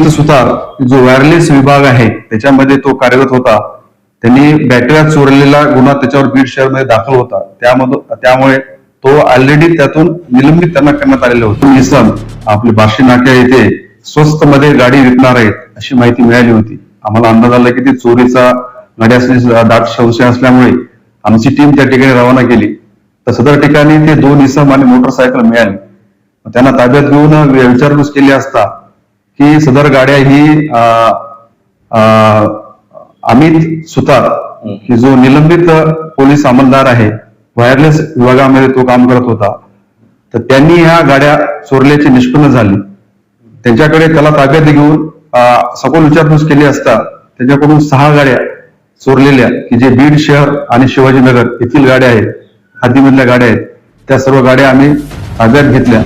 अमित सुतार जो वायरलेस विभाग आहे त्याच्यामध्ये तो कार्यरत होता. त्यांनी बॅटऱ्या चोरलेला गुन्हा त्याच्यावर बीड शहरमध्ये दाखल होता. त्यामधून त्यामुळे तो ऑलरेडी त्यातून निलंबित त्यांना करण्यात आलेले होते. इसम आपले बार्शी नाक्या येथे स्वस्त मध्ये गाडी विकणार आहेत अशी माहिती मिळाली होती. आम्हाला अंदाज आला की ती चोरीचा गाड्या दाट संशय असल्यामुळे आमची टीम त्या ठिकाणी रवाना केली. तर सदर ठिकाणी ते दोन इसम आणि मोटरसायकल मिळाली. त्यांना ताब्यात घेऊन विचारपूस केली असता की सदर गाड्या ही अमित सुतार की जो निलंबित पोलीस अंमलदार आहे वायरलेस विभागामध्ये तो काम करत होता. तर त्यांनी ह्या गाड्या चोरल्याची निष्पन्न झाली. त्यांच्याकडे त्याला ताब्यात घेऊन सखोल विचारपूस केली असता त्याच्याकडून सहा गाड्या चोरलेल्या की जे बीड शहर आणि शिवाजीनगर येथील गाड्या आहेत हद्दीमधल्या गाड्या आहेत त्या सर्व गाड्या आम्ही ताब्यात घेतल्या.